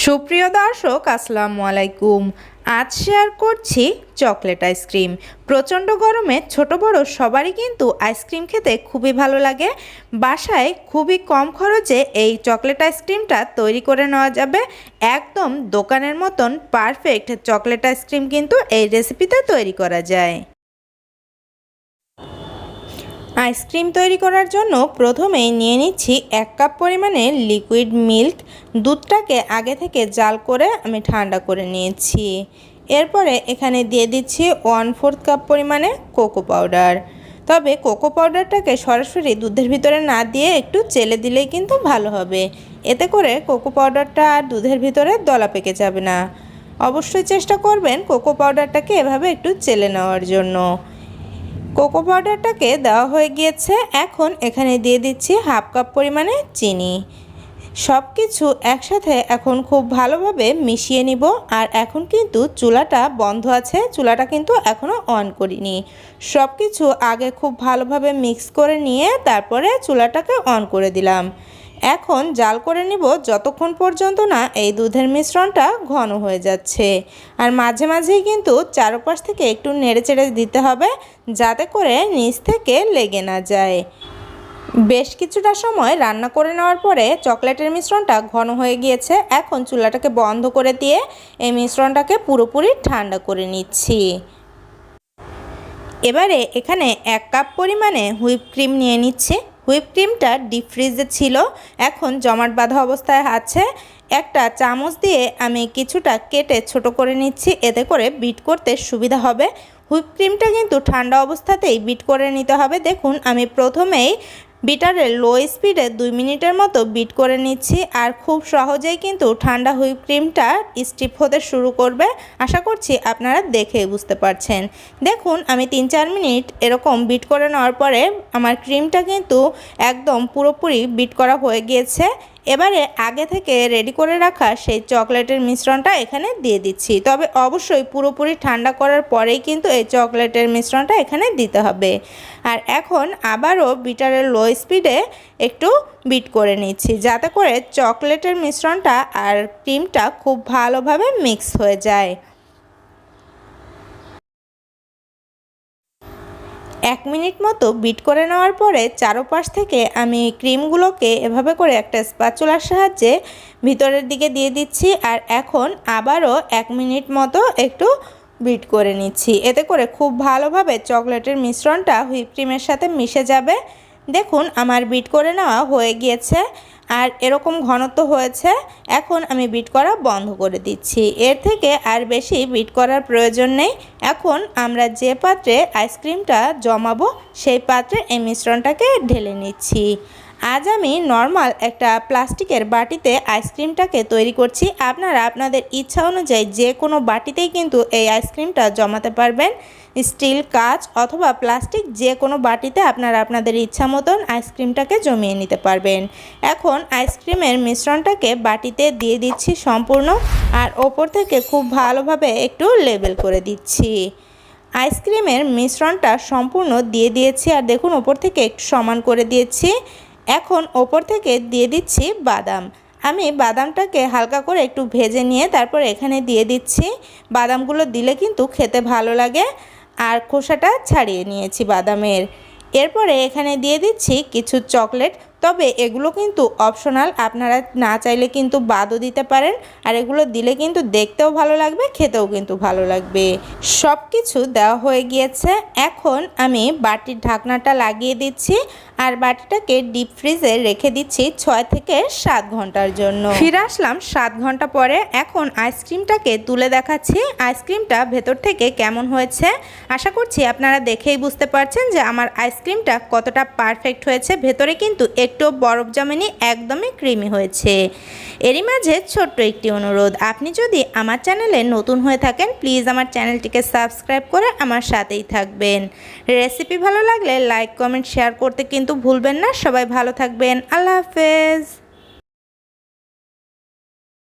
সুপ্রিয় দর্শক, আসসালামু আলাইকুম। আজ শেয়ার করছি চকলেট আইসক্রিম প্রচণ্ড গরমে ছোট বড় সবারই কিন্তু আইসক্রিম খেতে খুবই ভালো লাগে। বাসায় খুবই কম খরচে এই চকলেট আইসক্রিমটা তৈরি করে নেওয়া যাবে। একদম দোকানের মতন পারফেক্ট চকলেট আইসক্রিম কিন্তু এই রেসিপিতে তৈরি করা যায়। আইসক্রিম তৈরি করার জন্য প্রথমেই নিয়ে নিচ্ছি এক কাপ পরিমাণে লিকুইড মিল্ক। দুধটাকে আগে থেকে জাল করে আমি ঠান্ডা করে নিয়েছি। এরপরে এখানে দিয়ে দিচ্ছি ওয়ান ফোর্থ কাপ পরিমাণে কোকো পাউডার। তবে কোকো পাউডারটাকে সরাসরি দুধের ভিতরে না দিয়ে একটু চেলে দিলেই কিন্তু ভালো হবে। এতে করে কোকো পাউডারটা আর দুধের ভিতরে দলা পেকে যাবে না। অবশ্যই চেষ্টা করবেন কোকো পাউডারটাকে এভাবে একটু চেলে নেওয়ার জন্য। কোকো পাউডারটাকে দেওয়া হয়ে গিয়েছে। এখন এখানে দিয়ে দিচ্ছি হাফ কাপ পরিমাণে চিনি। সব কিছু একসাথে এখন খুব ভালোভাবে মিশিয়ে নিব। আর এখন কিন্তু চুলাটা বন্ধ আছে। চুলাটা কিন্তু এখনও অন করিনি। সব কিছু আগে খুব ভালোভাবে মিক্স করে নিয়ে তারপরে চুলাটাকে অন করে দিলাম। এখন জাল করে নিব যতক্ষণ পর্যন্ত না এই দুধের মিশ্রণটা ঘন হয়ে যাচ্ছে। আর মাঝে মাঝেই কিন্তু চারপাশ থেকে একটু নেড়ে চেড়ে দিতে হবে যাতে করে নিচ থেকে লেগে না যায়। বেশ কিছুটা সময় রান্না করে নেওয়ার পরে চকলেটের মিশ্রণটা ঘন হয়ে গিয়েছে। এখন চুলাটাকে বন্ধ করে দিয়ে এই মিশ্রণটাকে পুরোপুরি ঠান্ডা করে নিচ্ছি। এবারে এখানে এক কাপ পরিমাণে হুইপ ক্রিম নিয়ে নিচ্ছি। হুইপ ক্রিমটা ডিপ ফ্রিজে ছিল। এখন জমাট বাঁধা অবস্থায় আছে। একটা চামচ দিয়ে আমি কিছুটা কেটে ছোট করে নিচ্ছি। এতে করে বিট করতে সুবিধা হবে। হুইপ ক্রিমটা কিন্তু ঠান্ডা অবস্থাতেই বিট করে নিতে হবে। দেখুন, আমি প্রথমেই বিটারে লো স্পিডে দুই মিনিটের মতো বিট করে নিচ্ছি আর খুব সহজেই কিন্তু ঠান্ডা হুইপ ক্রিমটা স্টিপ হতে শুরু করবে। আশা করছি আপনারা দেখে বুঝতে পারছেন। দেখুন, আমি তিন চার মিনিট এরকম বিট করে নেওয়ার পরে আমার ক্রিমটা কিন্তু একদম পুরোপুরি বিট করা হয়ে গিয়েছে। এবারে আগে থেকে রেডি করে রাখা সেই চকলেটের মিশ্রণটা এখানে দিয়ে দিচ্ছি। তবে অবশ্যই পুরোপুরি ঠান্ডা করার পরেই কিন্তু এই চকলেটের মিশ্রণটা এখানে দিতে হবে। আর এখন আবারও বিটারের লো স্পিডে একটু বিট করে নিচ্ছি, যাতে করে চকলেটের মিশ্রণটা আর ক্রিমটা খুব ভালোভাবে মিক্স হয়ে যায়। এক মিনিট মতো বিট করে নেওয়ার পরে চারোপাশ থেকে আমি ক্রিমগুলোকে এভাবে করে একটা স্পাচুলার সাহায্যে ভিতরের দিকে দিয়ে দিচ্ছি আর এখন আবারও এক মিনিট মতো একটু বিট করে নিচ্ছি। এতে করে খুব ভালোভাবে চকলেটের মিশ্রণটা হুইপ ক্রিমের সাথে মিশে যাবে। দেখুন, আমার বিট করে নেওয়া হয়ে গিয়েছে। আর এরকম ঘনত্ব হয়েছে, এখন আমি বিট করা বন্ধ করে দিচ্ছি। এর থেকে আর বেশি বিট করার প্রয়োজন নেই। এখন আমরা যে পাত্রে আইসক্রিমটা জমাবো, সেই পাত্রে এই মিশ্রণটাকে ঢেলে নিচ্ছি। আজ আমি নর্মাল একটা প্লাস্টিকের বাটিতে আইসক্রিমটাকে তৈরি করছি। আপনারা আপনাদের ইচ্ছা অনুযায়ী যে কোনো বাটিতেই কিন্তু এই আইসক্রিমটা জমাতে পারবেন। স্টিল, কাচ অথবা প্লাস্টিক যে কোনো বাটিতে আপনারা আপনাদের ইচ্ছা মতন আইসক্রিমটাকে জমিয়ে নিতে পারবেন। এখন আইসক্রিমের মিশ্রণটাকে বাটিতে দিয়ে দিচ্ছি সম্পূর্ণ আর ওপর থেকে খুব ভালোভাবে একটু লেবেল করে দিচ্ছি। আইসক্রিমের মিশ্রণটা সম্পূর্ণ দিয়ে দিয়েছি আর দেখুন ওপর থেকে একটু সমান করে দিয়েছি। এখন ওপর থেকে দিয়ে দিচ্ছি বাদাম। আমি বাদামটাকে হালকা করে একটু ভেজে নিয়ে তারপর এখানে দিয়ে দিচ্ছি। বাদামগুলো দিলে কিন্তু খেতে ভালো লাগে। আর খোসাটা ছাড়িয়ে নিয়েছি বাদামের। এরপরে এখানে দিয়ে দিচ্ছি কিছু চকলেট। তবে এগুলো কিন্তু অপশনাল আপনারা না চাইলে কিন্তু বাদও দিতে পারেন, আর এগুলো দিলে কিন্তু দেখতেও ভালো লাগবে, খেতেও কিন্তু ভালো লাগবে। সব কিছু দেওয়া হয়ে গিয়েছে। এখন আমি বাটির ঢাকনাটা লাগিয়ে দিচ্ছি, আর বাটিটাকে ডিপ ফ্রিজে রেখে দিচ্ছি ছয় থেকে সাত ঘণ্টার জন্য। ফিরে আসলাম সাত ঘণ্টা পরে। এখন আইসক্রিমটাকে তুলে দেখাচ্ছি। আইসক্রিমটা ভেতর থেকে কেমন হয়েছে? আশা করছি আপনারা দেখেই বুঝতে পারছেন যে আমার আইসক্রিমটা কতটা পারফেক্ট হয়েছে। ভেতরে কিন্তু একটু বরফ জমেনি একদমই ক্রিমি হয়েছে। এরই মাঝে ছোট্ট একটি অনুরোধ, আপনি যদি আমার চ্যানেলে নতুন হয়ে থাকেন, প্লিজ আমার চ্যানেলটিকে সাবস্ক্রাইব করে আমার সাথেই থাকবেন। রেসিপি ভালো লাগলে লাইক, কমেন্ট, শেয়ার করতে কিন্তু ভুলবেন না। সবাই ভালো থাকবেন। আল্লাহ হাফেজ।